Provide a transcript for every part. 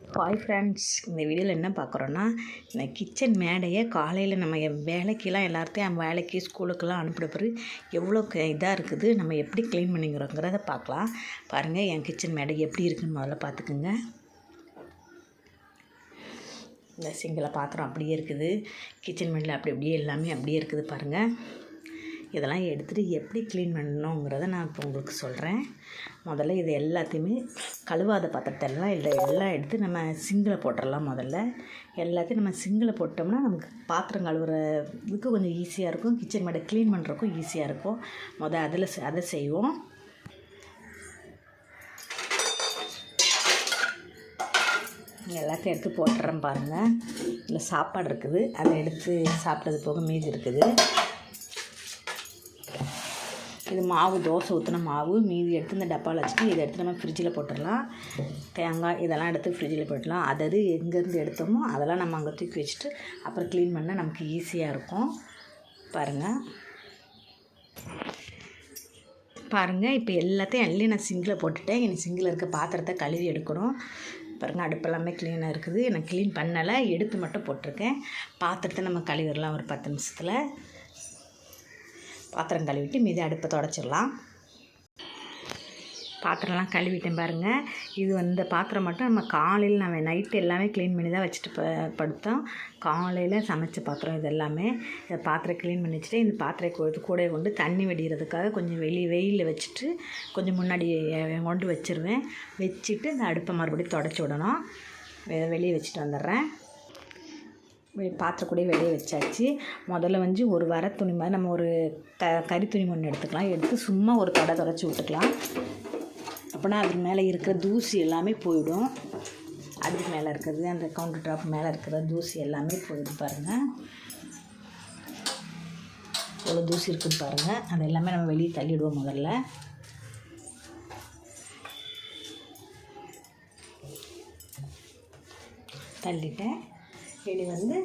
Hi friends இந்த வீடியோவில் என்ன பார்க்குறோன்னா இந்த கிச்சன் மேடையை காலையில் நம்ம எ- வேலைக்கெல்லாம் எல்லாத்தையும் வேலைக்கு ஸ்கூலுக்கெல்லாம் அனுப்பிட பிறகு எவ்வளோ இதாக இருக்குது நம்ம எப்படி க்ளீன் பண்ணிக்கிறோங்கிறத பார்க்கலாம். பாருங்கள் என் கிச்சன் மேடை எப்படி இருக்குன்னு முதல்ல பார்த்துக்குங்க. இந்த சிங்கில் பாத்திரம் அப்படியே இருக்குது. கிச்சன் மேடையில் அப்படி அப்படியே எல்லாமே அப்படியே இருக்குது பாருங்கள் இதெல்லாம் எடுத்துகிட்டு எப்படி க்ளீன் பண்ணணுங்கிறத நான் இப்போ உங்களுக்கு சொல்கிறேன் முதல்ல இது எல்லாத்தையுமே கழுவாத பாத்திரத்தெல்லாம் இல்லை எல்லாம் எடுத்து நம்ம சிங்கில் போட்டுடலாம் முதல்ல. எல்லாத்தையும் நம்ம சிங்கில் போட்டோம்னா நமக்கு பாத்திரம் கழுவுறதுக்கு கொஞ்சம் ஈஸியாக இருக்கும். கிச்சன் மேடை க்ளீன் பண்ணுறதுக்கும் ஈஸியாக இருக்கும். முதல் அதில் அதை செய்வோம். எல்லாத்தையும் எடுத்து போட்டுறேன் பாருங்கள் இல்லை சாப்பாடு இருக்குது. அதை எடுத்து சாப்பிட்டது போக மீதி இருக்குது. இது மாவு தோசை ஊற்றின மாவு மீதி எடுத்து இந்த டப்பாவில் வச்சுட்டு இதை எடுத்து நம்ம ஃப்ரிட்ஜில் போட்டுடலாம். தேங்காய் இதெல்லாம் எடுத்து ஃப்ரிட்ஜில் போட்டுடலாம். அதது எங்கேருந்து எடுத்தோமோ அதெல்லாம் நம்ம அங்கே தூக்கி வச்சுட்டு அப்புறம் க்ளீன் பண்ணால் நமக்கு ஈஸியாக இருக்கும். பாருங்கள் பாருங்கள் இப்போ எல்லாத்தையும் அள்ளி நான் சிங்கில் போட்டுட்டேன். எனக்கு சிங்கில் இருக்க பாத்திரத்தை கழுவி எடுக்கணும். பாருங்கள் அடுப்பெல்லாமே க்ளீனாக இருக்குது. நான் க்ளீன் பண்ணலை எடுத்து மட்டும் போட்டிருக்கேன். பாத்திரத்தை நம்ம கழுவிடலாம் ஒரு பத்து நிமிஷத்தில். பாத்திரம் கழுவிட்டு மீதி அடுப்பை தொடச்சிடலாம். பாத்திரம்லாம் கழுவிட்டேன் பாருங்கள் இது வந்து பாத்திரம் மட்டும் நம்ம காலையில் நம்ம நைட்டு எல்லாமே க்ளீன் பண்ணி தான் வச்சுட்டு ப படுத்தோம். காலையில் சமைச்ச பாத்திரம் இது எல்லாமே. இந்த பாத்திரம் க்ளீன் பண்ணி வச்சுட்டு இந்த பாத்திரம் கொ- கொண்டு தண்ணி வெடிகிறதுக்காக கொஞ்சம் வெளியே வெயிலில் வச்சுட்டு கொஞ்சம் முன்னாடி கொண்டு வச்சிருவேன். வச்சுட்டு இந்த அடுப்பை மறுபடியும் தொடச்சி விடணும். வெளியே வச்சுட்டு வந்துடுறேன். வெ- கூட வெளியே வச்சாச்சு. முதல்ல வந்து ஒரு வர துணி மாதிரி நம்ம ஒரு க கறி துணி ஒன்று எடுத்துக்கலாம். எடுத்து சும்மா ஒரு தடை தொடச்சி விட்டுக்கலாம். அப்படின்னா அது மேலே இருக்கிற தூசி எல்லாமே போயிடும். அதுக்கு மேலே இருக்கிறது அந்த கவுண்டர் டாப் மேலே இருக்கிற தூசி எல்லாமே போயிடும் பாருங்கள் எவ்வளோ தூசி இருக்குது பாருங்கள் அது எல்லாமே நம்ம வெளியே தள்ளிடுவோம் முதல்ல. தள்ளிட்டேன். இனி வந்து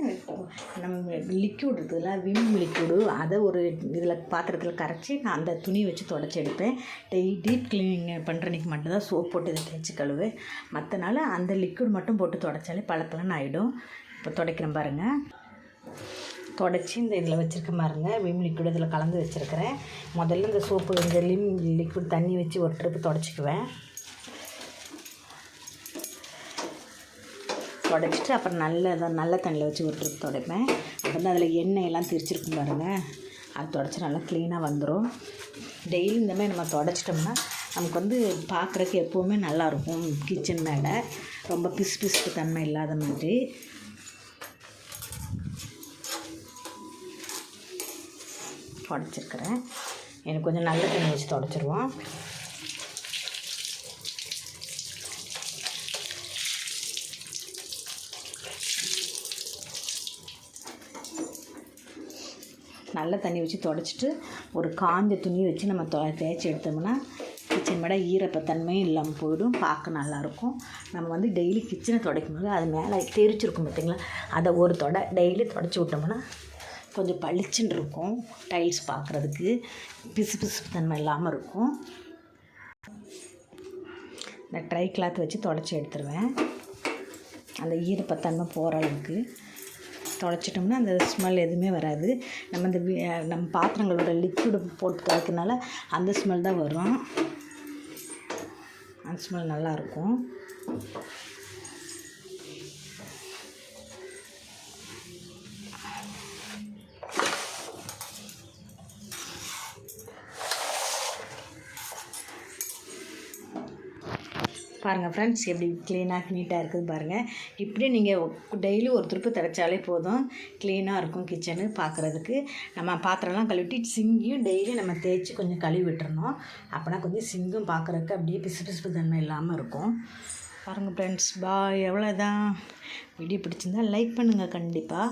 நம்ம லிக்யூட் இருக்குதுல விம் லிக்யூடு அதை ஒரு இதில் பாத்திரத்தில் கரைச்சி நான் அந்த துணி வச்சு தொடச்சி எடுப்பேன். டெய் டீப் க்ளீனிங் பண்ணுறனைக்கு மட்டும்தான் சோப் போட்டு இதை தேய்ச்சி கழுவேன் மற்ற நாள் அந்த லிக்யூட் மட்டும் போட்டு தொடச்சாலே பழப்பலன்னு ஆகிடும் இப்போ துடைக்கிறேன் பாருங்கள் தொடச்சி இந்த இதில் வச்சுருக்க பாருங்க. விம் லிக்விட் இதில் கலந்து வச்சுருக்கிறேன். முதல்ல இந்த சோப்பு இந்த லிம் லிக்விட் தண்ணி வச்சு ஒரு ட்ரிப்பு தொடச்சிக்குவேன். தொடச்சிட்டு அப்புறம் நல்லதாக நல்ல தண்ணியில் வச்சு ஒரு ட்ரிப் துடைப்பேன். அப்புறம் வந்து அதில் எண்ணெய் எல்லாம் திரிச்சிருக்கும் பாருங்கள் அது தொடச்சி நல்லா க்ளீனாக வந்துடும் டெய்லி இந்த மாதிரி நம்ம தொடச்சிட்டோம்னா நமக்கு வந்து பார்க்குறக்கு எப்போவுமே நல்லாயிருக்கும் கிச்சன் மேலே ரொம்ப பிசு பிசுப்பு தன்மை இல்லாத மாதிரி. தொடச்சிருக்கிறேன். எனக்கு கொஞ்சம் நல்ல தண்ணி வச்சு தொடச்சிருவோம். நல்ல தண்ணி வச்சு தொடச்சிட்டு ஒரு காஞ்ச துணி வச்சு நம்ம தொ தேய்ச்சி எடுத்தோம்னா கிச்சன் மேடை ஈரப்பத்தன்மையும் இல்லாமல் போயிடும். பார்க்க நல்லாயிருக்கும். நம்ம வந்து டெய்லி கிச்சனை துடைக்கும் போது அது மேலே தெரிச்சிருக்கும் பார்த்திங்களா அதை ஒரு தொடை டெய்லி தொடச்சி விட்டோம்னா கொஞ்சம் பளிச்சுன்னு இருக்கும். டைல்ஸ் பார்க்குறதுக்கு பிசு பிசு தன்மை இல்லாமல் இருக்கும். இந்த ட்ரை கிளாத் வச்சு தொடச்சி எடுத்துருவேன். அந்த ஈரப்பத்தன்மை போகிற அளவுக்கு. துடைச்சிட்டோம்னா அந்த ஸ்மெல் எதுவுமே வராது. நம்ம இந்த நம்ம பாத்திரங்களோட லிக்விடு போட்டு துவைக்கிறனால அந்த ஸ்மெல் தான் வரும். அந்த ஸ்மெல் நல்லாயிருக்கும் பாருங்கள் ஃப்ரெண்ட்ஸ் எப்படி க்ளீனாக நீட்டாக இருக்குது பாருங்கள் இப்படி நீங்கள் டெய்லி ஒரு திருப்பு தடைச்சாலே போதும். க்ளீனாக இருக்கும் கிச்சனு பார்க்குறதுக்கு நம்ம பாத்திரம்லாம் கழுவிட்டு சிங்கியும் டெய்லி நம்ம தேய்ச்சி கொஞ்சம் கழுவி விட்டுறணும். அப்போனா கொஞ்சம் சிங்கும் பார்க்குறதுக்கு அப்படியே பிசு பிசுப்பு தன்மை இல்லாமல் இருக்கும். பாருங்கள் ஃப்ரெண்ட்ஸ் பாய் எவ்வளோதான் வீடியோ பிடிச்சிருந்தா லைக் பண்ணுங்கள் கண்டிப்பாக